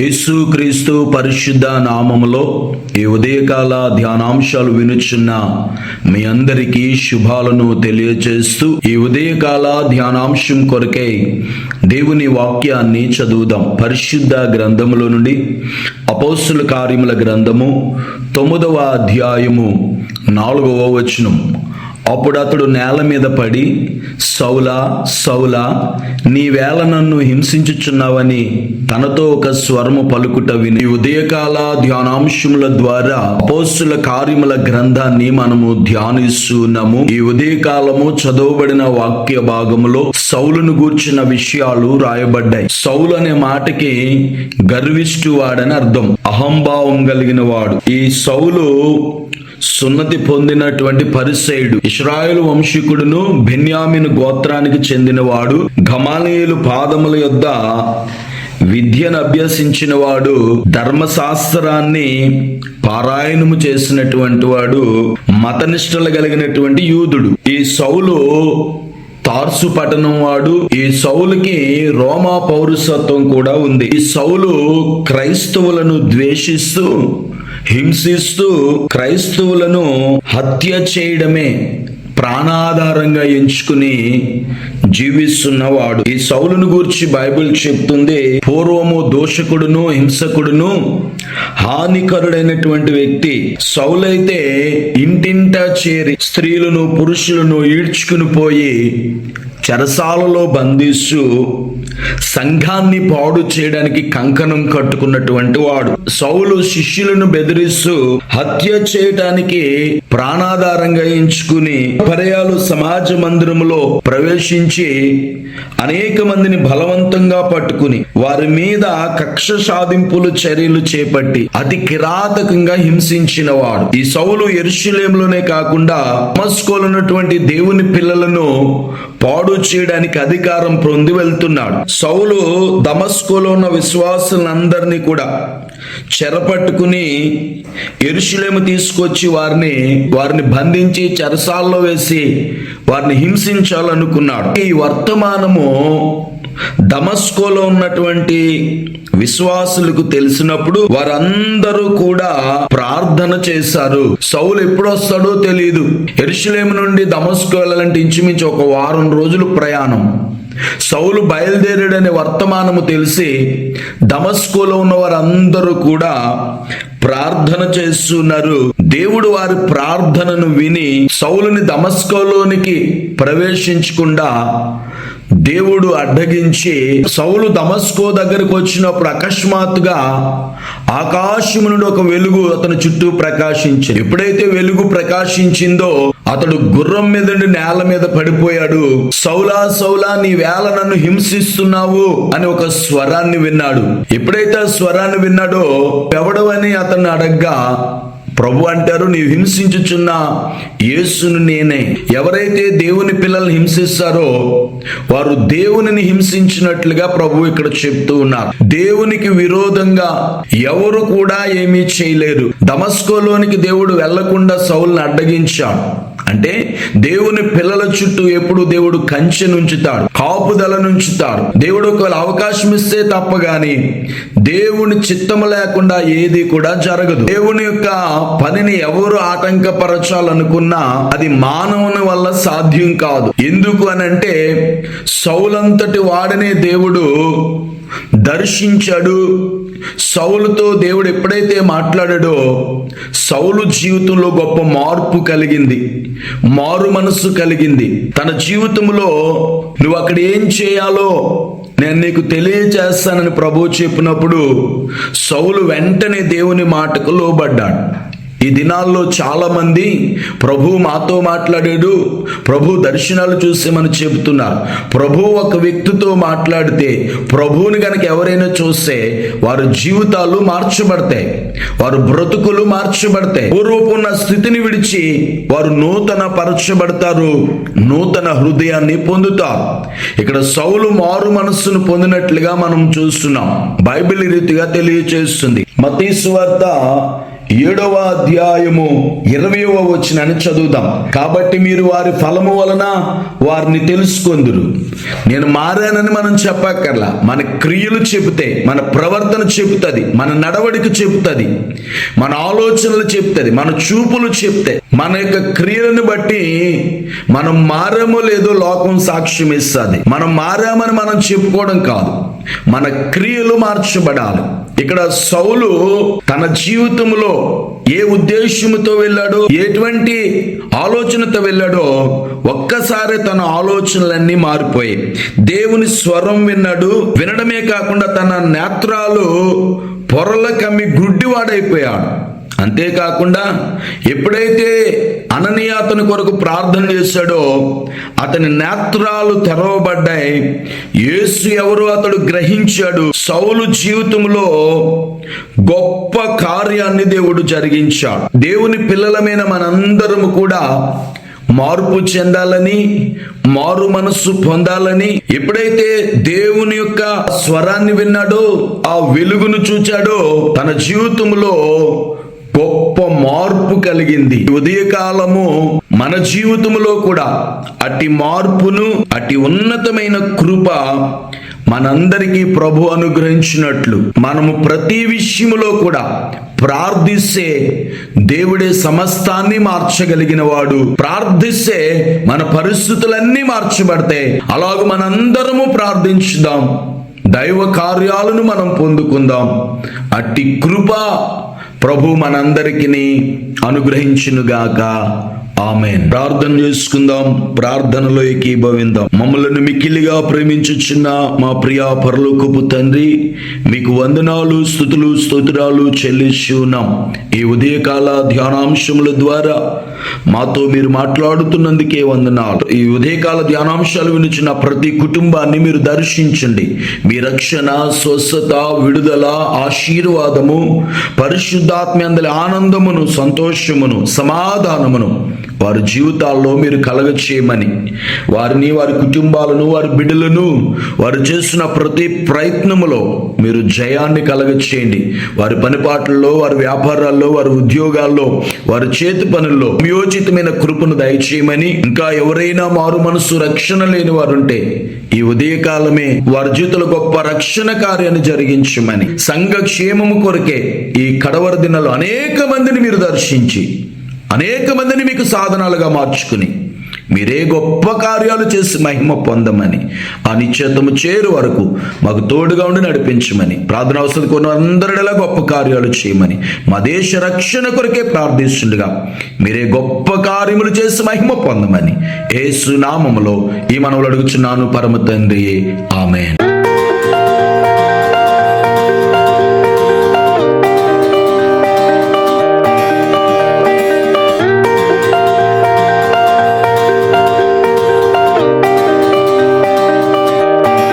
యేసుక్రీస్తు పరిశుద్ధ నామములో ఈ ఉదయకాల ధ్యానాంశాలు వినుచున్న మీ అందరికీ శుభాలను తెలియజేస్తూ ఈ ఉదయకాల ధ్యానాంశం కొరకై దేవుని వాక్యాన్ని చదువుదాం. పరిశుద్ధ గ్రంథములో నుండి అపోస్తుల కార్యముల గ్రంథము తొమ్మిదవ అధ్యాయము నాలుగవ వచనం. అప్పుడు అతడు నేల మీద పడి సౌలా సౌలా నీవేళ నన్ను హింసించుచున్నావని తనతో ఒక స్వరము పలుకుట విని ఉదయకాల ధ్యానాంశముల ద్వారా అపోస్తుల కార్యముల గ్రంథాన్ని మనము ధ్యానిస్తున్నాము. ఈ ఉదయకాలము చదవబడిన వాక్య భాగములో సౌలును గూర్చిన విషయాలు రాయబడ్డాయి. సౌలు అనే మాటకి గర్విష్టు వాడని అర్థం. అహంభావం కలిగిన వాడు. ఈ సౌలు సున్నతి పొందినటువంటి పరిసయుడు. ఇస్రాయేల్ వంశీకుడును బెన్యామిను గోత్రానికి చెందినవాడు గమానీయులు పాదముల యొద్ద విద్యను అభ్యసించిన వాడు ధర్మశాస్త్రాన్ని పారాయణము చేసినటువంటి వాడు మతనిష్టలు కలిగినటువంటి యూదుడు. ఈ సౌలు తార్సు పట్టణం వాడు. ఈ సౌలుకి రోమా పౌరసత్వం కూడా ఉంది. ఈ సౌలు క్రైస్తవులను ద్వేషిస్తూ హింసిస్తూ క్రైస్తవులను హత్య చేయడమే ప్రాణాధారంగా ఎంచుకుని జీవిస్తున్నవాడు. ఈ సౌలును గూర్చి బైబిల్ చెప్తుంది పూర్వము దోషకుడును హింసకుడును హానికరుడైనటువంటి వ్యక్తి సౌలైతే ఇంటింటా చేరి స్త్రీలను పురుషులను ఈడ్చుకుని పోయి చెరసాలలో బంధిస్తూ సంఘాన్ని పాడు చేయడానికి కంకణం కట్టుకున్నటువంటి వాడు. సౌలు శిష్యులను బెదిరిస్తూ హత్య చేయటానికి ప్రాణాధారంగా ఎంచుకుని పర్యాలు సమాజ మందిరంలో ప్రవేశించి అనేక మందిని బలవంతంగా పట్టుకుని వారి మీద కక్ష సాధింపులు చర్యలు చేపట్టి అతి కిరాతకంగా హింసించిన వాడు. ఈ సౌలు ఎరుషులేంలోనే కాకుండా మస్కోలున్నటువంటి దేవుని పిల్లలను పాడు చేయడానికి అధికారం పొంది వెళ్తున్నాడు. సౌలు దమస్కోలో ఉన్న విశ్వాసులందరినీ కూడా చెరపట్టుకుని ఎరుషులేము తీసుకొచ్చి వారిని వారిని బంధించి చెరసాల్లో వేసి వారిని హింసించాలనుకున్నాడు. ఈ వర్తమానము దమస్కోలో ఉన్నటువంటి విశ్వాసులకు తెలిసినప్పుడు వారందరూ కూడా ప్రార్థన చేశారు. సౌలు ఎప్పుడు వస్తాడో తెలియదు ఎరుషులేము నుండి దమస్కో వెళ్ళాలంటే ఇంచుమించు ఒక వారం రోజులు ప్రయాణం. సౌలు బయలుదేరాడనే వర్తమానము తెలిసి దమస్కోలో ఉన్న వారందరూ కూడా ప్రార్థన చేస్తున్నారు. దేవుడు వారి ప్రార్థనను విని సౌలుని దమస్కోలోనికి ప్రవేశించకుండా దేవుడు అడ్డగించి సౌలు దమస్కో దగ్గరకు వచ్చినప్పుడు అకస్మాత్తుగా ఆకాశము నుండి ఒక వెలుగు అతని చుట్టూ ప్రకాశించింది. ఎప్పుడైతే వెలుగు ప్రకాశించిందో అతడు గుర్రం మీద నుండి నేల మీద పడిపోయాడు. సౌలా సౌలా నీ వేళ నన్ను హింసిస్తున్నావు అని ఒక స్వరాన్ని విన్నాడు. ఎప్పుడైతే ఆ స్వరాన్ని విన్నాడో ఎవడవని అతన్ని అడగ్గా ప్రభు అంటారు నీవు హింసించుచున్న యేసును నేనే. ఎవరైతే దేవుని పిల్లల్ని హింసిస్తారో వారు దేవునిని హింసించినట్లుగా ప్రభు ఇక్కడ చెప్తూ ఉన్నారు. దేవునికి విరోధంగా ఎవరు కూడా ఏమీ చేయలేరు దమస్కోలోనికి దేవుడు వెళ్ళకుండా సౌల్ని అడ్డగించాడు. అంటే దేవుని పిల్లల చుట్టూ ఎప్పుడు దేవుడు కంచె నుంచుతాడు కాపుదల నుంచుతాడు. దేవుడు ఒకవేళ అవకాశం ఇస్తే తప్ప గాని దేవుని చిత్తము లేకుండా ఏది కూడా జరగదు. దేవుని యొక్క పనిని ఎవరు ఆటంకపరచాలనుకున్నా అది మానవుని వల్ల సాధ్యం కాదు. ఎందుకు అని అంటే సౌలంతటి వాడనే దేవుడు దర్శించాడు. సౌలుతో దేవుడు ఎప్పుడైతే మాట్లాడాడో సౌలు జీవితంలో గొప్ప మార్పు కలిగింది. మారు మనస్సు కలిగింది. తన జీవితంలో నువ్వు అక్కడ ఏం చేయాలో నేను నీకు తెలియచేస్తానని ప్రభు చెప్పినప్పుడు సౌలు వెంటనే దేవుని మాటకు లోబడ్డాడు. ఈ దినాల్లో చాలామంది ప్రభు మాతో మాట్లాడాడు. ప్రభు దర్శనాలు చూసేమని చెబుతున్నారు. ప్రభు ఒక వ్యక్తితో మాట్లాడితే ప్రభువుని కనుక ఎవరైనా చూస్తే వారి జీవితాలు మార్చబడతాయి. వారు బ్రతుకులు మార్చబడతాయి. పూర్వపున్న స్థితిని విడిచి వారు నూతన పరచబడతారు. నూతన హృదయాన్ని పొందుతారు. ఇక్కడ సౌలు మారు మనస్సును పొందినట్లుగా మనం చూస్తున్నాం. బైబిల్ రీతిగా తెలియచేస్తుంది. మతీసు ఏడవ అధ్యాయము ఇరవయవ వచ్చినని చదువుదాం. కాబట్టి మీరు వారి ఫలము వలన వారిని తెలుసుకొందురు. నేను మారానని మనం చెప్పక్కర్లా. మన క్రియలు చెబితే మన ప్రవర్తన చెబుతుంది మన నడవడిక చెబుతుంది మన ఆలోచనలు చెప్తుంది మన చూపులు చెప్తే మన యొక్క క్రియలను బట్టి మనం మారామో లేదో లోకం సాక్ష్యం ఇస్తుంది మనం మారామని మనం చెప్పుకోవడం కాదు. మన క్రియలు మార్చబడాలి. ఇక్కడ సౌలు తన జీవితంలో ఏ ఉద్దేశంతో వెళ్ళాడో ఎటువంటి ఆలోచనతో వెళ్ళాడో ఒక్కసారి తన ఆలోచనలన్నీ మారిపోయాయి దేవుని స్వరం విన్నాడు. వినడమే కాకుండా తన నేత్రాలు పొరల కమ్మి గుడ్డివాడైపోయాడు. అంతేకాకుండా ఎప్పుడైతే అననీయ అతని కొరకు ప్రార్థన చేశాడో అతని నేత్రాలు తెరవబడ్డాయి. యేసు ఎవరు అతడు గ్రహించాడు. సౌలు జీవితంలో గొప్ప కార్యాన్ని దేవుడు జరిగించాడు. దేవుని పిల్లలమైన మనందరము కూడా మార్పు చెందాలని మారు మనస్సు పొందాలని ఎప్పుడైతే దేవుని యొక్క స్వరాన్ని విన్నాడో ఆ వెలుగును చూచాడో తన జీవితంలో గొప్ప మార్పు కలిగింది. ఉదయకాలము మన జీవితంలో కూడా అట్టి మార్పును అట్టి ఉన్నతమైన కృప మనందరికీ ప్రభు అనుగ్రహించినట్లు మనము ప్రతి విషయములో కూడా ప్రార్థిస్తే దేవుడే సమస్తాన్ని మార్చగలిగిన వాడు ప్రార్థిస్తే మన పరిస్థితులన్నీ మార్చబడతాయి. అలాగ మనందరము ప్రార్థించుదాం. దైవ కార్యాలను మనం పొందుకుందాం. అట్టి కృప ప్రభు మనందరికీ అనుగ్రహించునుగాక. ఆమె ప్రార్థన చేసుకుందాం. ప్రార్థనలో ఏకీభవిందాం. మమ్మలను మిక్కిలిగా ప్రేమించుచున్న మా ప్రియా పరలోకపు తండ్రి మీకు వందనాలు స్థుతులు స్తోత్రాలు చెల్లించి ఉన్నాం. ఈ ఉదయకాల ధ్యానాంశముల ద్వారా మాతో మీరు మాట్లాడుతున్నందుకే వందనాలు. ఈ ఉదయకాల ధ్యానాంశాలు వినిచిన ప్రతి కుటుంబాన్ని మీరు దర్శించండి. మీ రక్షణ స్వస్థత విడుదల ఆశీర్వాదము పరిశుద్ధాత్మ అందరి ఆనందమును సంతోషమును సమాధానమును వారి జీవితాల్లో మీరు కలగ చేయమని వారిని వారి కుటుంబాలను వారి బిడ్డలను వారు చేస్తున్న ప్రతి ప్రయత్నములో మీరు జయాన్ని కలగ చేయండి వారి పనిపాట్లలో వారి వ్యాపారాల్లో వారి ఉద్యోగాల్లో వారి చేతి పనుల్లో నియోజితమైన కృపను దయచేయమని ఇంకా ఎవరైనా మారు మనసు రక్షణ లేని వారు ఉంటే ఈ ఉదయకాలమే వారి జీవితంలో గొప్ప రక్షణ కార్యాన్ని జరిగించమని సంఘ క్షేమము కొరకే ఈ కడవర దినాలు అనేక మందిని మీరు దర్శించి అనేక మందిని మీకు సాధనాలుగా మార్చుకుని మీరే గొప్ప కార్యాలు చేసి మహిమ పొందమని ఆ నిశ్చేతము చేరు వరకు మాకు తోడుగా ఉండి నడిపించమని ప్రార్థన అవసరం కొన్ని అందరిలా గొప్ప కార్యాలు చేయమని మా దేశ రక్షణ కొరకే ప్రార్థిస్తుండగా మీరే గొప్ప కార్యములు చేసి మహిమ పొందమని ఏ సునామములో ఈ మనవులు అడుగుచున్నాను పరమ తండ్రి ఆమెను.